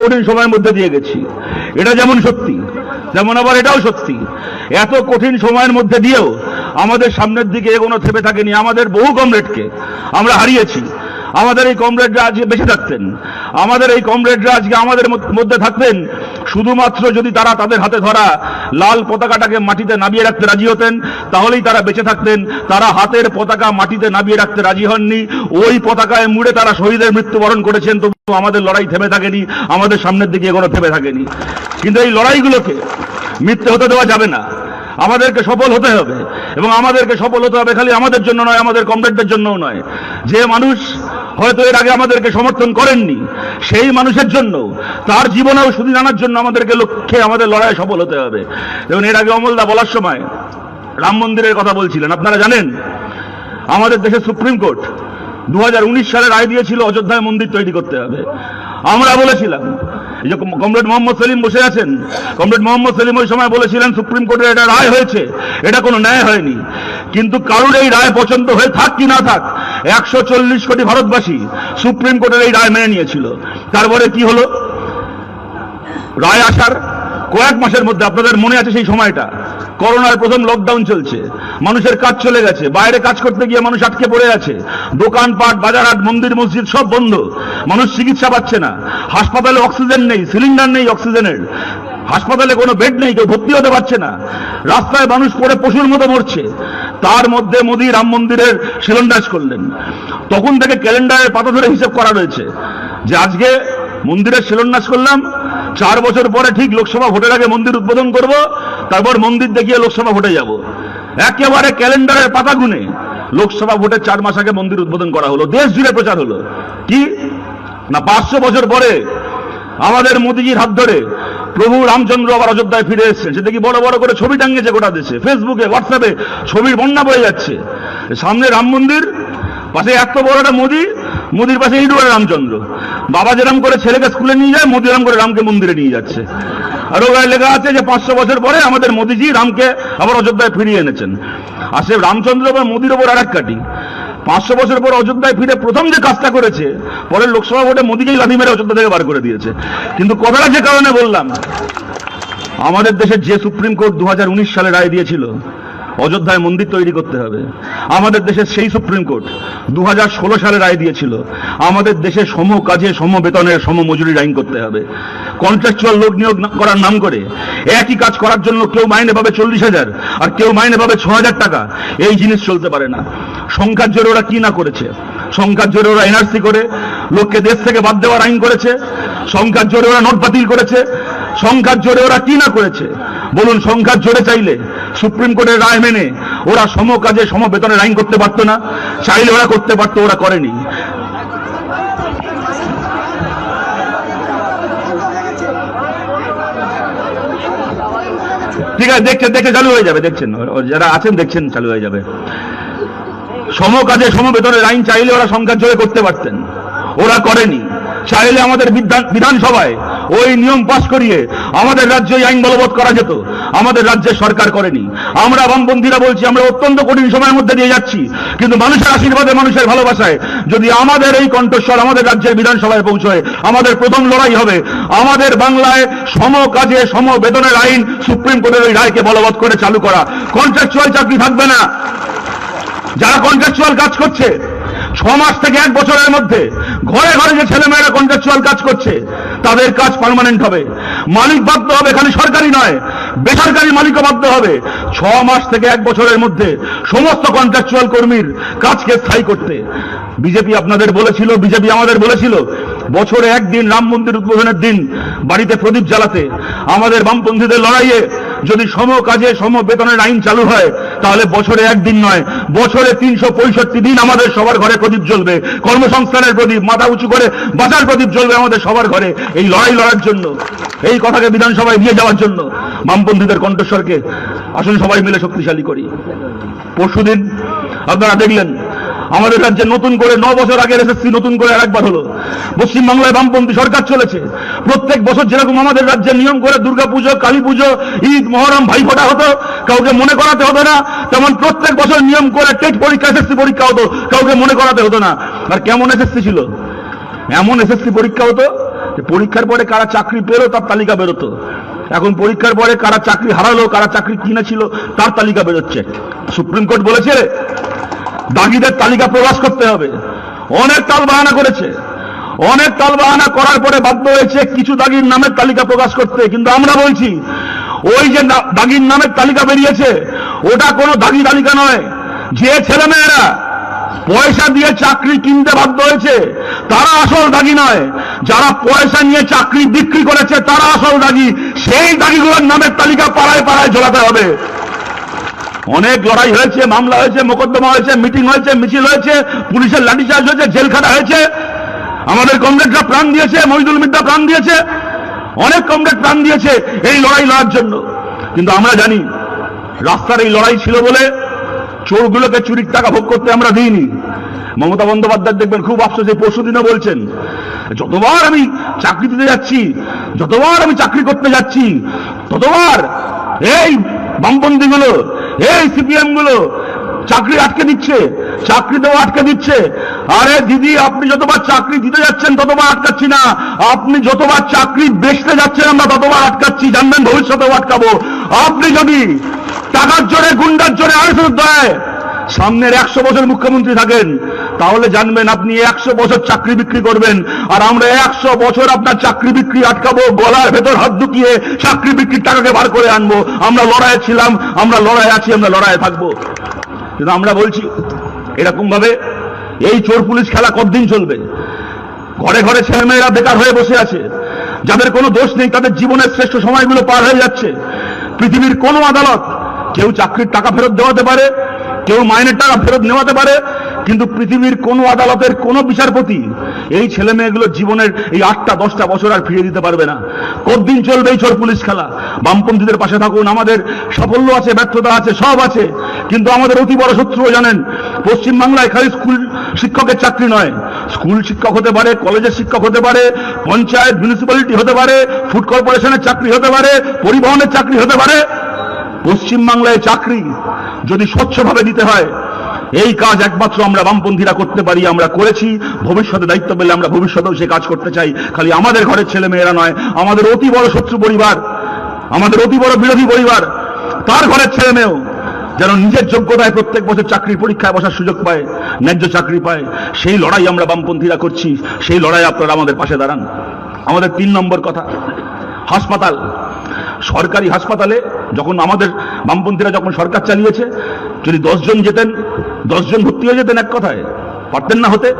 কঠিন সময়ের মধ্যে দিয়ে গেছি। এটা যেমন সত্যি যেমন আবার এটাও সত্যি। এত কঠিন সময়ের মধ্যে দিয়েও আমাদের সামনের দিকে এগোনো থেমে থাকেনি, আমাদের বহু কমরেডকে আমরা হারিয়েছি। আমাদের এই কমরেডরা আজকে বেঁচে থাকতেন। আমাদের এই কমরেডরা আজকে আমাদের মধ্যে থাকতেন? শুধুমাত্র যদি তারা তাদের হাতে ধরা লাল পতাকাটাকে মাটিতে নামিয়ে রাখতে রাজি হতেন, তাহলেই তারা বেঁচে থাকতেন। তারা হাতের পতাকা মাটিতে নামিয়ে রাখতে রাজি হননি। ওই পতাকায় মুড়ে তারা শহীদের মৃত্যুবরণ করেছেন তবু আমাদের লড়াই থেমে থাকেনি, আমাদের সামনের দিকে এগোনো থেমে থাকেনি। কিন্তু এই লড়াইগুলোকে মিথ্যে হতে দেওয়া যাবে না। আমাদেরকে সফল হতে হবে। এবং আমাদেরকে সফল হতে হবে খালি আমাদের জন্য নয়, আমাদের কমরেডদের জন্যও নয়। যে মানুষ হয়তো এর আগে আমাদেরকে সমর্থন করেননি। সেই মানুষের জন্য, তার জীবনেও সুদিন জানার জন্য আমাদেরকে লক্ষ্যে আমাদের লড়াই সফল হতে হবে। এবং এর আগে অমলদা বলার সময় রাম মন্দিরের কথা বলছিলেন, আপনারা জানেন? আমাদের দেশের সুপ্রিম কোর্ট দু সালে রায় দিয়েছিল অযোধ্যায় মন্দির তৈরি করতে হবে। আমরা বলেছিলাম এই যে কমরেড মোহাম্মদ সেলিম বসে আছেন। কমরেড মোহাম্মদ সেলিম ওই সময় বলেছিলেন, সুপ্রিম কোর্টের এটা রায় হয়েছে। এটা কোনো ন্যায় হয়নি। কিন্তু কারুর এই রায় পছন্দ হয়ে থাক কি না থাক, একশো চল্লিশ কোটি ভারতবাসী সুপ্রিম কোর্টের এই রায় মেনে নিয়েছিল। তারপরে কি হলো? রায় আসার কয়েক মাসের মধ্যে আপনাদের মনে আছে সেই সময়টা? করোনার প্রথম লকডাউন চলছে। মানুষের কাজ চলে গেছে। বাইরে কাজ করতে গিয়ে মানুষ আটকে পড়ে আছে। দোকানপাট, বাজারহাট, মন্দির, মসজিদ সব বন্ধ। মানুষ চিকিৎসা পাচ্ছে না। হাসপাতালে অক্সিজেন নেই, সিলিন্ডার নেই অক্সিজেনের। হাসপাতালে কোনো বেড নেই, কেউ ভর্তি হতে পারছে না। রাস্তায় মানুষ পড়ে পশুর মতো মরছে। তার মধ্যে মোদী রাম মন্দিরের শিলান্যাস করলেন। তখন থেকে ক্যালেন্ডারের পাতা ধরে হিসেব করা রয়েছে যে আজকে মন্দিরের শিলান্যাস করলাম। চার বছর পরে ঠিক লোকসভা ভোটের আগে মন্দির উদ্বোধন করব, তারপর মন্দির দেখিয়ে লোকসভা ভোটে যাব। একেবারে ক্যালেন্ডারের পাতা গুনে লোকসভা ভোটের চার মাস আগে মন্দির উদ্বোধন করা হলো, দেশ জুড়ে প্রচার হলো। কি? না, পাঁচশো বছর পরে আমাদের মোদিজির হাত ধরে প্রভু রামচন্দ্র আবার অযোধ্যায় ফিরে এসেছেন সেটা কি বড় বড় করে ছবি টাঙ্গিয়েছে গোটা দেশে? ফেসবুকে হোয়াটসঅ্যাপে ছবির বন্যা বয়ে যাচ্ছে। সামনে রাম মন্দির, পাশে এত বড় একটা মোদি মোদির পাশে ইডুয়ার রামচন্দ্র। বাবা যেরম করে ছেলেকে স্কুলে নিয়ে যায়, মোদি এরম করে রামকে মন্দিরে নিয়ে যাচ্ছে। আর ওখানে লেখা আছে যে, পাঁচশো বছর পরে আমাদের মোদিজি রামকে আবার অযোধ্যায় ফিরিয়ে এনেছেন। আর সে রামচন্দ্র বা মোদির ওপর আর এক কাটি পাঁচশো বছর পর অযোধ্যায় ফিরে প্রথম যে কাজটা করেছে, পরের লোকসভা ভোটে মোদিকেই লাথি মেরে অযোধ্যা থেকে বার করে দিয়েছে। কিন্তু কথাটা যে কারণে বললাম, আমাদের দেশের যে সুপ্রিম কোর্ট দু হাজার উনিশ সালে রায় দিয়েছিল অযোধ্যায় মন্দির তৈরি করতে হবে। আমাদের দেশের সেই সুপ্রিম কোর্ট দু হাজার ষোলো সালে রায় দিয়েছিল, আমাদের দেশে সম কাজে, সম বেতনের, সম মজুরি আইন করতে হবে। কন্ট্রাকচুয়াল লোক নিয়োগ করার নাম করে একই কাজ করার জন্য কেউ মাইনে পাবে চল্লিশ হাজার আর কেউ মাইনে পাবে ছ হাজার টাকা। এই জিনিস চলতে পারে না। সংখ্যার জোরে ওরা কি না করেছে? সংখ্যার জোরে ওরা এনআরসি করে, লোককে দেশ থেকে বাদ দেওয়ার আইন করেছে। সংখ্যার জোরে ওরা নোট বাতিল করেছে। সংখ্যার জোরে ওরা কি না করেছে? বলুন সংখ্যার জোরে চাইলে সুপ্রিম কোর্টের রায় মেনে ওরা সম কাজে, সম বেতনের আইন করতে পারতো না। চাইলে ওরা করতে পারতো, ওরা করেনি। ঠিক আছে, দেখছেন দেখে চালু হয়ে যাবে, দেখছেন। যারা আছেন, দেখছেন, চালু হয়ে যাবে। সম কাজে, সম বেতনের আইন চাইলে ওরা সংখ্যার জোরে করতে পারতেন। ওরা করেনি। চাইলে আমাদের বিধানসভায় ওই নিয়ম পাশ করিয়ে আমাদের রাজ্যে আইন বলবৎ করা যেত। আমাদের রাজ্যের সরকার করেনি। আমরা বামপন্থীরা বলছি, আমরা অত্যন্ত কঠিন সময়ের মধ্যে দিয়ে যাচ্ছি। কিন্তু মানুষের আশীর্বাদে, মানুষের ভালোবাসায় যদি আমাদের এই কণ্ঠস্বর আমাদের রাজ্যের বিধানসভায় পৌঁছয়, আমাদের প্রথম লড়াই হবে। আমাদের বাংলায় সম কাজে, সম বেতনের আইন সুপ্রিম কোর্টের ওই রায়কে বলবৎ করে চালু করা। কন্ট্রাকচুয়াল চাকরি থাকবে না। যারা কন্ট্রাকচুয়াল কাজ করছে ছ মাস থেকে এক বছরের মধ্যে ঘরে ঘরে যে ছেলেমেয়েরা কন্ট্রাকচুয়াল কাজ করছে, তাদের কাজ পার্মানেন্ট হবে। মালিক বাধ্য হবে খালি সরকারি নয়, বেসরকারি মালিকও বাধ্য হবে। ছ মাস থেকে এক বছরের মধ্যে সমস্ত কন্ট্রাকচুয়াল কর্মীর কাজকে স্থায়ী করতে। বিজেপি আপনাদের বলেছিল, বিজেপি আমাদের বলেছিল, বছরে একদিন রাম মন্দির উদ্বোধনের দিন বাড়িতে প্রদীপ জ্বালাতে। আমাদের বামপন্থীদের লড়াইয়ে যদি সম কাজে, সম বেতনের আইন চালু হয়, তাহলে বছরে একদিন নয়, বছরে তিনশো পঁয়ষট্টি দিন আমাদের সবার ঘরে প্রদীপ জ্বলবে। কর্মসংস্থানের প্রদীপ, মাথা উঁচু করে বাঁচার প্রদীপ জ্বলবে আমাদের সবার ঘরে, এই লড়াই লড়ার জন্য, এই কথাকে বিধানসভায় নিয়ে যাওয়ার জন্য। বামপন্থীদের কণ্ঠস্বরকে আসুন সবাই মিলে শক্তিশালী করি। পরশুদিন আপনারা দেখলেন আমাদের রাজ্যে নতুন করে ন বছর আগের এসএসসি নতুন করে আরেকবার হলো। পশ্চিমবাংলায় বামপন্থী সরকার চলেছে। প্রত্যেক বছর যেরকম আমাদের রাজ্যে নিয়ম করে দুর্গাপুজো কালী পুজো ঈদ, মহরম ভাইফোঁটা হতো, কাউকে মনে করাতে হতো না। তেমন প্রত্যেক বছর নিয়ম করে টেট পরীক্ষা, এসএসসি পরীক্ষা হতো, কাউকে মনে করাতে হতো না। আর কেমন এসএসসি ছিল? এমন এসএসসি পরীক্ষা হতো যে পরীক্ষার পরে কারা চাকরি পেল, তার তালিকা বেরোতো। এখন পরীক্ষার পরে কারা চাকরি হারালো, কারা চাকরি কিনেছিল, তার তালিকা বেরোচ্ছে। সুপ্রিম কোর্ট বলেছে দাগিদের তালিকা প্রকাশ করতে হবে। অনেক তাল বাহানা করেছে। অনেক তাল বাহানা করার পরে বাধ্য হয়েছে কিছু দাগির নামের তালিকা প্রকাশ করতে। কিন্তু আমরা বলছি, ওই যে দাগির নামের তালিকা বেরিয়েছে, ওটা কোনো দাগি তালিকা নয়। যে ছেলেমেয়েরা পয়সা দিয়ে চাকরি কিনতে বাধ্য হয়েছে, তারা আসল দাগি নয়। যারা পয়সা নিয়ে চাকরি বিক্রি করেছে, তারা আসল দাগি। সেই দাগিগুলোর নামের তালিকা পাড়ায় পাড়ায় ঝোলাতে হবে। অনেক লড়াই হয়েছে, মামলা হয়েছে, মোকদ্দমা হয়েছে, মিটিং হয়েছে, মিছিল হয়েছে, পুলিশের লাঠিচার্জ হয়েছে জেলখানা হয়েছে। আমাদের কমরেডরা প্রাণ দিয়েছে, মহিদুল মিদ্যা প্রাণ দিয়েছে। অনেক কমরেড প্রাণ দিয়েছে এই লড়াই লড়ার জন্য। কিন্তু আমরা জানি, রাস্তার এই লড়াই ছিল বলে চোরগুলোকে চুরির টাকা ভোগ করতে আমরা দিইনি। মমতা বন্দ্যোপাধ্যায় দেখবেন খুব আফসোস পরশু দিনও বলছেন, যতবার আমি চাকরি দিতে যাচ্ছি, যতবার আমি চাকরি করতে যাচ্ছি, ততবার এই বামপন্থী গুলো এই সিপিএমগুলো চাকরি আটকে দিচ্ছে, চাকরি দেওয়া আটকে দিচ্ছে। আরে দিদি, আপনি যতবার চাকরি দিতে যাচ্ছেন, ততবার আটকাচ্ছি না। আপনি যতবার চাকরি বেচতে যাচ্ছেন, আমরা ততবার আটকাচ্ছি। জানবেন ভবিষ্যতেও আটকাবো। আপনি যদি টাকার জোরে, গুন্ডার জোরে আড়াইশো দেয়, সামনের একশো বছর মুখ্যমন্ত্রী থাকেন তাহলে জানবেন আপনি একশো বছর চাকরি বিক্রি করবেন, আর আমরা একশো বছর আপনার চাকরি বিক্রি আটকাবো, গলার ভেতর হাত ঢুকিয়ে চাকরি বিক্রির টাকাকে বার করে আনব। আমরা লড়াইয়ে ছিলাম, আমরা লড়াই আছি, আমরা লড়াইয়ে থাকব। কিন্তু আমরা বলছি এরকম ভাবে এই চোর পুলিশ খেলা কতদিন চলবে? ঘরে ঘরে ছেলেমেয়েরা বেকার হয়ে বসে আছে, যাদের কোনো দোষ নেই, তাদের জীবনের শ্রেষ্ঠ সময়গুলো পার হয়ে যাচ্ছে। পৃথিবীর কোনো আদালত কেউ চাকরির টাকা ফেরত দেওয়াতে পারে, কেউ মাইনের টাকা ফেরত নেওয়াতে পারে কিন্তু পৃথিবীর কোনো আদালতের কোনো বিচারপতি এই ছেলে মেয়েগুলো জীবনের এই আটটা, দশটা বছর আর ফিরিয়ে দিতে পারবে না। কতদিন চলবে এই চোর পুলিশ খেলা? বামপন্থীদের পাশে থাকুন, আমাদের সাফল্য আছে, ব্যর্থতা আছে, সব আছে। কিন্তু আমাদের অতি বড় শত্রু জানেন, পশ্চিমবাংলায় খালি স্কুল শিক্ষকের চাকরি নয়। স্কুল শিক্ষক হতে পারে, কলেজের শিক্ষক হতে পারে, পঞ্চায়েত মিউনিসিপ্যালিটি হতে পারে ফুড কর্পোরেশনের চাকরি হতে পারে, পরিবহনের চাকরি হতে পারে। পশ্চিমবাংলায় চাকরি যদি স্বচ্ছভাবে দিতে হয় এই কাজ একমাত্র আমরা বামপন্থীরা করতে পারি, আমরা করেছি। ভবিষ্যতে দায়িত্ব পেলে আমরা ভবিষ্যতেও সে কাজ করতে চাই। খালি আমাদের ঘরের ছেলে মেয়েরা নয়, আমাদের অতি বড় শত্রু পরিবার, আমাদের অতি বড় বিরোধী পরিবার, তার ঘরের ছেলে মেয়েও যেন নিজের যোগ্যতায় প্রত্যেক বছর চাকরির পরীক্ষায় বসার সুযোগ পায়, ন্যায্য চাকরি পায়, সেই লড়াই আমরা বামপন্থীরা করছি, সেই লড়াই আপনারা আমাদের পাশে দাঁড়ান। আমাদের তিন নম্বর কথা, হাসপাতাল। সরকারি হাসপাতালে যখন আমাদের বামপন্থীরা যখন সরকার চালিয়েছে, যদি দশজন যেতেন, দশজন ভর্তি হয়ে যেতেন এক কথায়, পারতেন না হতে।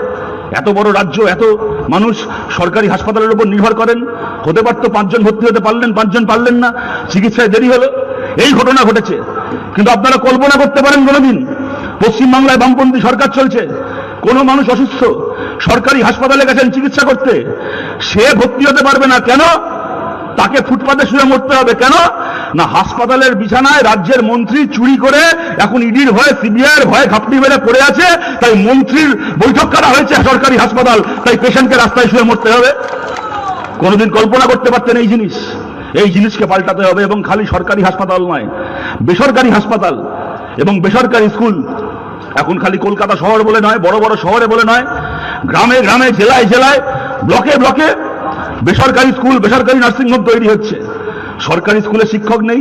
এত বড় রাজ্য, এত মানুষ সরকারি হাসপাতালের উপর নির্ভর করেন, হতে পারতো পাঁচজন ভর্তি হতে পারলেন, পাঁচজন পারলেন না, চিকিৎসায় দেরি হলো। এই ঘটনা ঘটেছে। কিন্তু আপনারা কল্পনা করতে পারেন কোনোদিন, পশ্চিমবাংলায় বামপন্থী সরকার চলছে, কোনো মানুষ অসুস্থ, সরকারি হাসপাতালে গেছেন চিকিৎসা করতে, সে ভর্তি হতে পারবে না কেন? তাকে ফুটপাতে শুয়ে মরতে হবে কেন? না হাসপাতালের বিছানায় রাজ্যের মন্ত্রী চুরি করে এখন ইডির ভয়ে সিবিআইয়ের ভয়ে ঘাপটি মেরে পড়ে আছে, তাই মন্ত্রীর বৈঠক করা হয়েছে সরকারি হাসপাতাল, তাই পেশেন্টকে রাস্তায় শুয়ে মরতে হবে। কোনোদিন কল্পনা করতে পারতেন এই জিনিস। এই জিনিসকে পাল্টাতে হবে এবং খালি সরকারি হাসপাতাল নয়, বেসরকারি হাসপাতাল এবং বেসরকারি স্কুল। এখন খালি কলকাতা শহর বলে নয়, বড় বড় শহরে বলে নয়, গ্রামে গ্রামে, জেলায় জেলায়, ব্লকে ব্লকে বেসরকারি স্কুল, বেসরকারি নার্সিংহোম তৈরি হচ্ছে। সরকারি স্কুলে শিক্ষক নেই,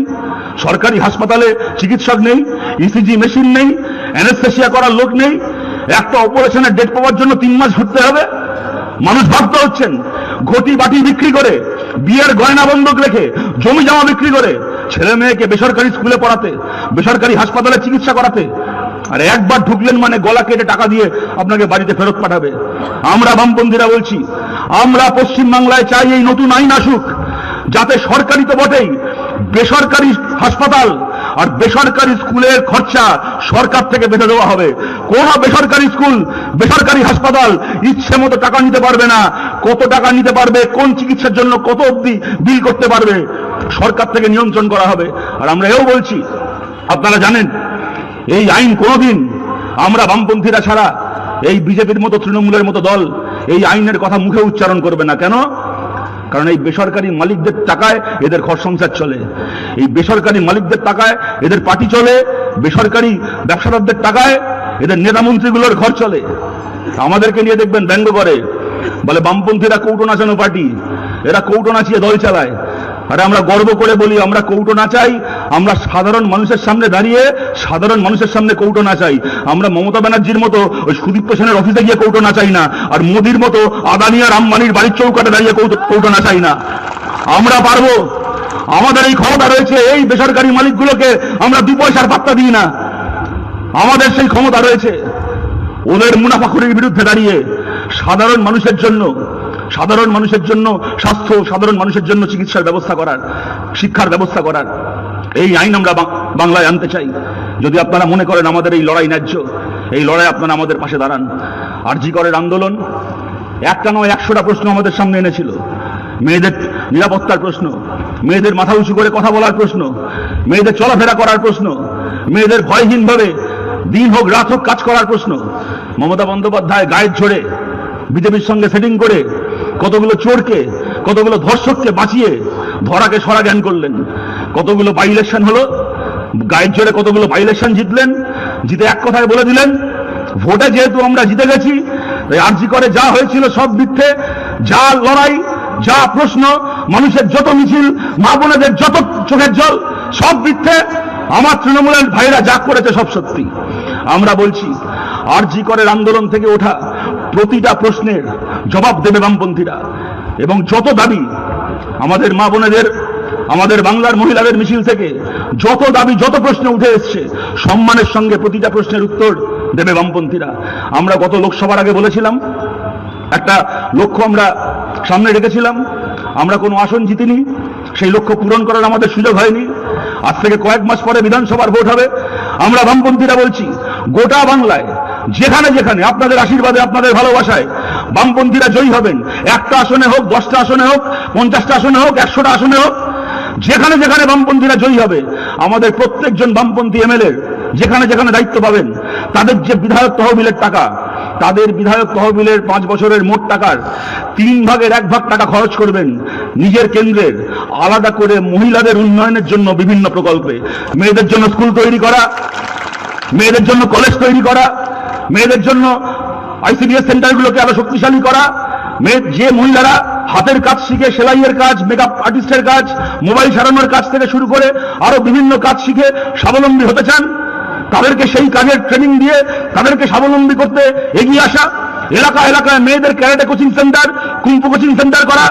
সরকারি হাসপাতালে চিকিৎসক নেই ইসিজি মেশিন নেই অ্যানেস্থেসিয়া করার লোক নেই। একটা অপারেশনের ডেট পাওয়ার জন্য তিন মাস ঘুরতে হবে। মানুষ ভাবতে হচ্ছেন, ঘটি বাটি বিক্রি করে, বিয়ের গয়না বন্ধক রেখে জমি জমা বিক্রি করে, ছেলে মেয়েকে বেসরকারি স্কুলে পড়াতে, বেসরকারি হাসপাতালে চিকিৎসা করাতে। আর একবার ঢুকলেন মানে গলা কেটে টাকা দিয়ে আপনাকে বাড়িতে ফেরত পাঠাবে। আমরা বামপন্থীরা বলছি আমরা পশ্চিমবাংলায় চাই এই নতুন আইন আসুক, যাতে সরকারি তো বটেই, বেসরকারি হাসপাতাল আর বেসরকারি স্কুলের খরচা সরকার থেকে বেঁধে দেওয়া হবে। কোন বেসরকারি স্কুল, বেসরকারি হাসপাতাল ইচ্ছে মতো টাকা নিতে পারবে না, কত টাকা নিতে পারবে, কোন চিকিৎসার জন্য কত অবধি বিল করতে পারবে, সরকার থেকে নিয়ন্ত্রণ করা হবে। আর আমরা এও বলছি, আপনারা জানেন, এই আইন কোনোদিন আমরা বামপন্থীরা ছাড়া, এই বিজেপির মতো তৃণমূলের মতো দল এই আইনের কথা মুখে উচ্চারণ করবে না। কেন? কারণ এই বেসরকারি মালিকদের টাকায় এদের ঘর সংসার চলে। এই বেসরকারি মালিকদের টাকায় এদের পার্টি চলে। বেসরকারি ব্যবসাদারদের টাকায় এদের নেতা মন্ত্রীগুলোর ঘর চলে। আমাদেরকে নিয়ে দেখবেন ব্যঙ্গ করে। বলে বামপন্থীরা কৌটো নাচানো পার্টি। এরা কৌটো নাচিয়ে দল চালায়। আরে আমরা গর্ব করে বলি, আমরা কৌটো না চাই, আমরা সাধারণ মানুষের সামনে দাঁড়িয়ে সাধারণ মানুষের সামনে কৌটো না চাই। আমরা মমতা ব্যানার্জির মতো ওই সুদীপ্ত সেনের অফিসে গিয়ে কৌটো না চাই না, আর মোদির মতো আদানি আর আম্বানির বাড়ির চৌকাটে দাঁড়িয়ে কৌটো কৌটো না চাই না। আমরা পারব। আমাদের এই ক্ষমতা রয়েছে, এই বেসরকারি মালিকগুলোকে আমরা দু পয়সার পাত্তা দিই না। আমাদের সেই ক্ষমতা রয়েছে। ওদের মুনাফাখুরির বিরুদ্ধে দাঁড়িয়ে সাধারণ মানুষের জন্য সাধারণ মানুষের জন্য স্বাস্থ্য, সাধারণ মানুষের জন্য চিকিৎসার ব্যবস্থা করার, শিক্ষার ব্যবস্থা করার, এই আইন আমরা বাংলায় আনতে চাই। যদি আপনারা মনে করেন আমাদের এই লড়াই ন্যায্য, এই লড়াই আপনারা আমাদের পাশে দাঁড়ান। আরজি করের আন্দোলন, একটা নয়, একশোটা প্রশ্ন আমাদের সামনে এনেছিল। মেয়েদের নিরাপত্তার প্রশ্ন, মেয়েদের মাথা উঁচু করে কথা বলার প্রশ্ন, মেয়েদের চলাফেরা করার প্রশ্ন, মেয়েদের ভয়হীনভাবে দিন হোক, রাত হোক কাজ করার প্রশ্ন। মমতা বন্দ্যোপাধ্যায় গায়ের ঝরে বিজেপির সঙ্গে সেটিং করে কতগুলো চোরকে, কতগুলো ধর্ষককে বাঁচিয়ে ধরাকে সরা জ্ঞান করলেন? কতগুলো বাই ইলেকশন হলো? গায়ের জোরে কতগুলো বাই ইলেকশন জিতলেন? জিতে এক কথায় বলে দিলেন, ভোটে যেহেতু আমরা জিতে গেছি, তাই আর্জি করে যা হয়েছিল সব মিথ্যে, যা লড়াই, যা প্রশ্ন, মানুষের যত মিছিল, মা বোনেদের যত চোখের জল, সব মিথ্যে। আমার তৃণমূলের ভাইরা যা করেছে সব সত্যি। আমরা বলছি, আরজি করের আন্দোলন থেকে ওঠা প্রতিটা প্রশ্নের জবাব দেবে বামপন্থীরা। এবং যত দাবি আমাদের মা বোনেদের, আমাদের বাংলার মহিলাদের মিছিল থেকে, যত দাবি, যত প্রশ্ন উঠে এসছে, সম্মানের সঙ্গে প্রতিটা প্রশ্নের উত্তর দেবে বামপন্থীরা। আমরা গত লোকসভার আগে বলেছিলাম, একটা লক্ষ্য আমরা সামনে রেখেছিলাম, আমরা কোনো আসন জিতিনি, সেই লক্ষ্য পূরণ করার আমাদের সুযোগ হয়নি। আজ থেকে কয়েক মাস পরে বিধানসভার ভোট হবে। আমরা বামপন্থীরা বলছি, গোটা বাংলায় যেখানে যেখানে, আপনাদের আশীর্বাদে, আপনাদের ভালোবাসায় বামপন্থীরা জয়ী হবেন। একটা আসনে হোক, দশটা আসনে হোক, পঞ্চাশটা আসনে হোক, একশোটা আসনে হোক, যেখানে যেখানে বামপন্থীরা জয়ী হবে, আমাদের প্রত্যেকজন বামপন্থী এমএলএ যেখানে যেখানে দায়িত্ব পাবেন, তাদের যে বিধায়ক তহবিলের টাকা, তাদের বিধায়ক তহবিলের পাঁচ বছরের মোট টাকার তিন ভাগের এক ভাগ টাকা খরচ করবেন নিজের কেন্দ্রের আলাদা করে মহিলাদের উন্নয়নের জন্য বিভিন্ন প্রকল্পে। মেয়েদের জন্য স্কুল তৈরি করা, মেয়েদের জন্য কলেজ তৈরি করা মেয়েদের জন্য আইসিডিএস সেন্টারগুলোকে আরও শক্তিশালী করা। যে মহিলারা হাতের কাজ শিখে, সেলাইয়ের কাজ মেকআপ আর্টিস্টের কাজ, মোবাইল সারানোর কাজ থেকে শুরু করে আরও বিভিন্ন কাজ শিখে স্বাবলম্বী হতে চান, তাদেরকে সেই কাজের ট্রেনিং দিয়ে তাদেরকে স্বাবলম্বী করতে এগিয়ে আসা। এলাকা এলাকায় মেয়েদের ক্যারাটে কোচিং সেন্টার, কুম্পু কোচিং সেন্টার করা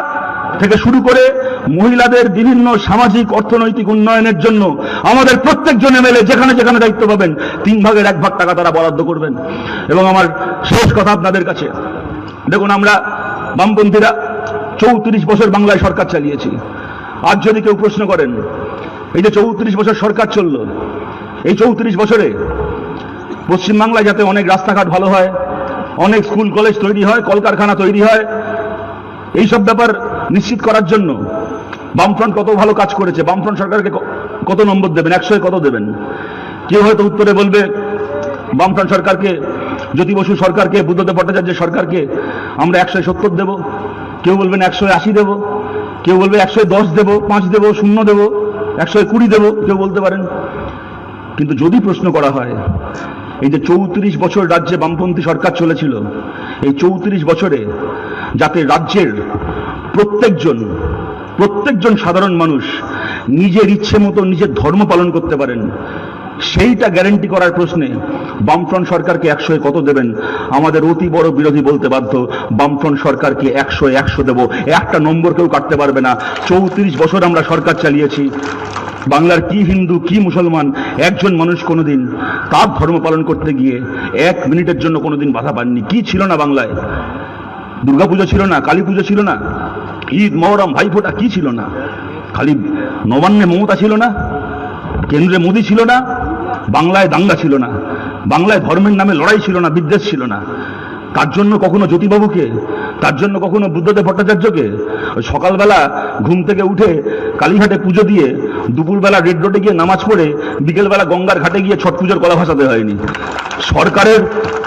থেকে শুরু করে মহিলাদের বিভিন্ন সামাজিক, অর্থনৈতিক উন্নয়নের জন্য আমাদের প্রত্যেকজন এমএলএ যেখানে যেখানে দায়িত্ব পাবেন, তিন ভাগের এক ভাগ টাকা তারা বরাদ্দ করবেন। এবং আমার শেষ কথা আপনাদের কাছে। দেখুন, আমরা বামপন্থীরা চৌত্রিশ বছর বাংলায় সরকার চালিয়েছি। আজ যদি কেউ প্রশ্ন করেন, এই যে চৌত্রিশ বছর সরকার চলল, এই চৌত্রিশ বছরে পশ্চিমবাংলায় যাতে অনেক রাস্তাঘাট ভালো হয়, অনেক স্কুল, কলেজ তৈরি হয়, কলকারখানা তৈরি হয় এইসব ব্যাপার নিশ্চিত করার জন্য বামফ্রন্ট কত ভালো কাজ করেছে, বামফ্রন্ট সরকারকে কত নম্বর দেবেন, একশোয় কত দেবেন? কেউ হয়তো উত্তরে বলবে, বামফ্রন্ট সরকারকে, জ্যোতি বসু সরকারকে, বুদ্ধদেব ভট্টাচার্যের সরকারকে আমরা একশো সত্তর দেবো, কেউ বলবেন একশো আশি দেবো, কেউ বলবে একশো দশ দেবো, পাঁচ দেবো, শূন্য দেবো একশো কুড়ি দেবো, কেউ বলতে পারেন। কিন্তু যদি প্রশ্ন করা হয় এই যে চৌত্রিশ বছর রাজ্যে বামপন্থী সরকার চলেছিল, এই চৌত্রিশ বছরে যাতে রাজ্যের প্রত্যেকজন প্রত্যেকজন সাধারণ মানুষ নিজের ইচ্ছে মতো নিজের ধর্ম পালন করতে পারেন সেইটা গ্যারেন্টি করার প্রশ্নে বামফ্রন্ট সরকারকে একশো কত দেবেন? আমাদের অতি বড় বিরোধী বলতে বাধ্য, বামফ্রন্ট সরকারকে একশো একশো দেব। একটা নম্বর কেউ কাটতে পারবে না। চৌত্রিশ বছর আমরা সরকার চালিয়েছি। বাংলার কি হিন্দু, কি মুসলমান, একজন মানুষ কোনোদিন তার ধর্ম পালন করতে গিয়ে এক মিনিটের জন্য কোনোদিন বাধা পাননি। কি ছিল না বাংলায়? দুর্গাপুজো ছিল না কালী পুজো ছিল না? ঈদ, মহরম, ভাইফোঁটা কি ছিল না? খালি নবান্নে মমতা ছিল না? কেন্দ্রে মোদী ছিল না? বাংলায় দাঙ্গা ছিল না, বাংলায় ধর্মের নামে লড়াই ছিল না, বিদ্বেষ ছিল না। তার জন্য কখনো জ্যোতিবাবুকে, তার জন্য কখনো বুদ্ধদেব ভট্টাচার্যকে সকালবেলা ঘুম থেকে উঠে কালীঘাটে পুজো দিয়ে দুপুরবেলা রেড রোডে গিয়ে নামাজ পড়ে বিকেলবেলা গঙ্গার ঘাটে গিয়ে ছট পুজোর কলা ভাসাতে হয়নি। সরকারের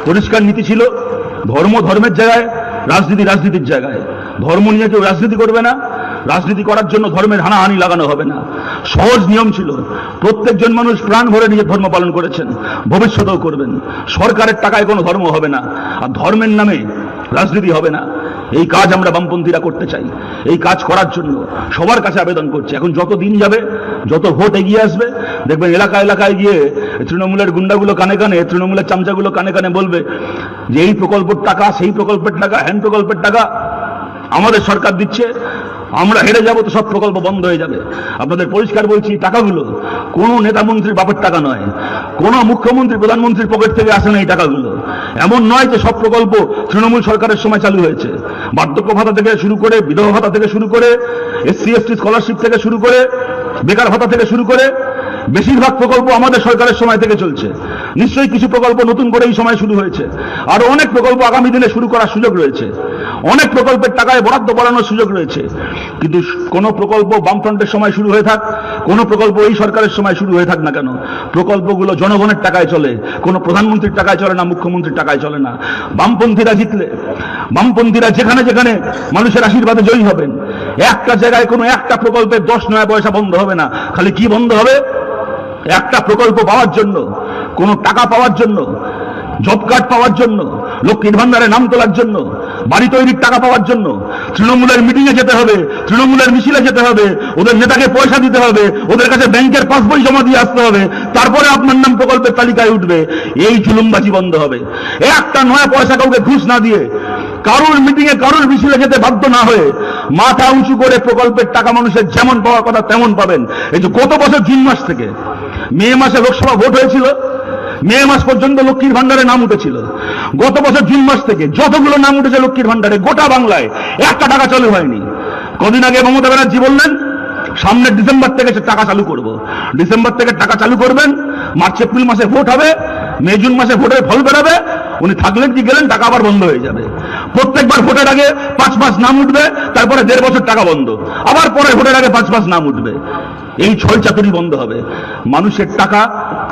পরিষ্কার নীতি ছিল ধর্ম ধর্মের জায়গায়, রাজনীতি রাজনীতির জায়গায়। ধর্ম নিয়ে কেউ রাজনীতি করবে না রাজনীতি করার জন্য ধর্মের হানাহানি লাগানো হবে না। সহজ নিয়ম ছিল। প্রত্যেকজন মানুষ প্রাণ ভরে নিজের ধর্ম পালন করেছেন। ভবিষ্যতেও করবেন। সরকারের টাকায় কোনো ধর্ম হবে না। আর ধর্মের নামে রাজনীতি হবে না। এই কাজ আমরা বামপন্থীরা করতে চাই। এই কাজ করার জন্য সবার কাছে আবেদন করছি। এখন যত দিন যাবে, যত ভোট এগিয়ে আসবে, দেখবেন এলাকা এলাকায় গিয়ে তৃণমূলের গুন্ডাগুলো কানে কানে, তৃণমূলের চামচাগুলো কানে কানে বলবে যে, এই প্রকল্পের টাকা, সেই প্রকল্পের টাকা হ্যান্ড প্রকল্পের টাকা আমাদের সরকার দিচ্ছে, আমরা হেরে যাব তো সব প্রকল্প বন্ধ হয়ে যাবে। আপনাদের পরিষ্কার বলছি, টাকাগুলো কোনো নেতা মন্ত্রীর বাপের টাকা নয়, কোনো মুখ্যমন্ত্রী, প্রধানমন্ত্রীর পকেট থেকে আসে না এই টাকাগুলো। এমন নয় যে সব প্রকল্প তৃণমূল সরকারের সময় চালু হয়েছে। বার্ধক্য ভাতা থেকে শুরু করে, বিধবা ভাতা থেকে শুরু করে, এসসি, এসটি স্কলারশিপ থেকে শুরু করে, বেকার ভাতা থেকে শুরু করে বেশিরভাগ প্রকল্প আমাদের সরকারের সময় থেকে চলছে। নিশ্চয়ই কিছু প্রকল্প নতুন করে এই সময় শুরু হয়েছে। আরও অনেক প্রকল্প আগামী দিনে শুরু করার সুযোগ রয়েছে। অনেক প্রকল্পের টাকায় বরাদ্দ বাড়ানোর সুযোগ রয়েছে। কিন্তু কোন প্রকল্প বামফ্রন্টের সময় শুরু হয়ে থাক, কোন প্রকল্প এই সরকারের সময় শুরু হয়ে থাক না কেন? প্রকল্পগুলো জনগণের টাকায় চলে, কোনো প্রধানমন্ত্রীর টাকায় চলে না, মুখ্যমন্ত্রীর টাকায় চলে না। বামপন্থীরা জিতলে, বামপন্থীরা যেখানে যেখানে মানুষের আশীর্বাদে জয়ী হবেন। একটা জায়গায় কোনো একটা প্রকল্পের দশ নয় পয়সা বন্ধ হবে না। খালি কি বন্ধ হবে? একটা প্রকল্প পাওয়ার জন্য, কোনো টাকা পাওয়ার জন্য জব কার্ড পাওয়ার জন্য লক্ষ্মীর ভান্ডারে নাম তোলার জন্য, বাড়ি তৈরির টাকা পাওয়ার জন্য, তৃণমূলের মিটিংয়ে যেতে হবে, তৃণমূলের মিছিলে যেতে হবে, ওদের নেতাকে পয়সা দিতে হবে, ওদের কাছে ব্যাংকের পাসবই জমা দিয়ে আসতে হবে, তারপরে আপনার নাম প্রকল্পের তালিকায় উঠবে, এই জুলুমবাজি বন্ধ হবে। একটা নয়া পয়সা কাউকে ঘুষ না দিয়ে, কারোর মিটিংয়ে কারোর মিছিলে যেতে বাধ্য না হয়ে, মাথা উঁচু করে প্রকল্পের টাকা মানুষের যেমন পাওয়ার কথা তেমন পাবেন। এই যে গত বছর জুন মাস থেকে মে মাসে লোকসভা ভোট হয়েছিল। মে মাস পর্যন্ত লক্ষ্মীর ভান্ডারে নাম উঠেছিল। গত বছর জুন মাস থেকে যতগুলো নাম উঠেছে লক্ষ্মীর ভান্ডারে গোটা বাংলায় একটা টাকা চালু হয়নি। কদিন আগে মমতা ব্যানার্জি বললেন, সামনের ডিসেম্বর থেকে টাকা চালু করব। ডিসেম্বর থেকে টাকা চালু করবেন, মার্চ, এপ্রিল মাসে ভোট হবে মে, জুন মাসে ভোটের ফল বেরোবে উনি থাকলেন কি গেলেন, টাকা আবার বন্ধ হয়ে যাবে। প্রত্যেকবার ভোটের আগে পাঁচ মাস নাম উঠবে, তারপরে দেড় বছর টাকা বন্ধ। আবার পরে ভোটের আগে পাঁচ মাস নাম উঠবে। এই ছয় চাতুরি বন্ধ হবে। মানুষের টাকা,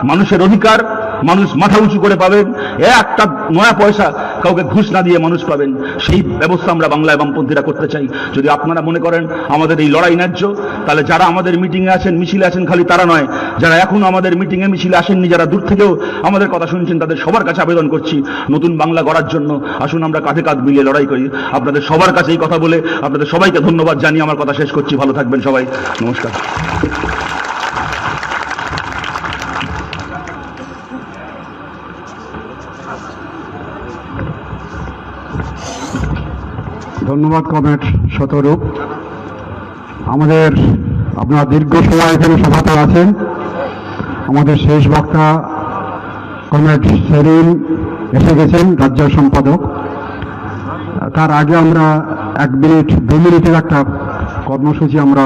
মানুষের অধিকার মানুষ মাথা উঁচু করে পাবেন, একটা নয়া পয়সা কাউকে ঘুষ না দিয়ে মানুষ পাবেন। সেই ব্যবস্থা আমরা বাংলায় বামপন্থীরা করতে চাই। যদি আপনারা মনে করেন আমাদের এই লড়াই ন্যায্য, তাহলে যারা আমাদের মিটিংয়ে আছেন, মিছিলে আছেন, খালি তারা নয়, যারা এখনও আমাদের মিটিংয়ে মিছিলে আসেননি, যারা দূর থেকেও আমাদের কথা শুনছেন, তাদের সবার কাছে আবেদন করছি, নতুন বাংলা গড়ার জন্য আসুন আমরা কাঁধে কাঁধ মিলিয়ে লড়াই করি। আপনাদের সবার কাছে এই কথা বলে আপনাদের সবাইকে ধন্যবাদ জানিয়ে আমার কথা শেষ করছি। ভালো থাকবেন সবাই। নমস্কার। ধন্যবাদ কমেট শতরূপ। আমাদের, আপনারা দীর্ঘ সময় এখানে সভাতে আছেন। আমাদের শেষ বক্তা কমেট সেরিন এসে গেছেন, রাজ্য সম্পাদক। তার আগে আমরা এক মিনিট, দু মিনিটের একটা কর্মসূচি আমরা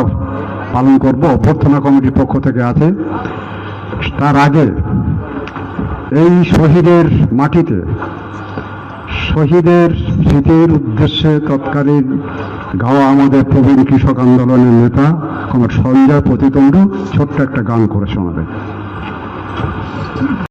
পালন করব। অভ্যর্থনা কমিটির পক্ষ থেকে আছে। তার আগে এই শহীদের মাটিতে, শহীদের স্মৃতির উদ্দেশ্যে তৎকালীন গাওয়া আমাদের প্রবীণ কৃষক আন্দোলনের নেতা আমার সঞ্জয় প্রতিতণ্ড ছোট্ট একটা গান করে শোনাবেন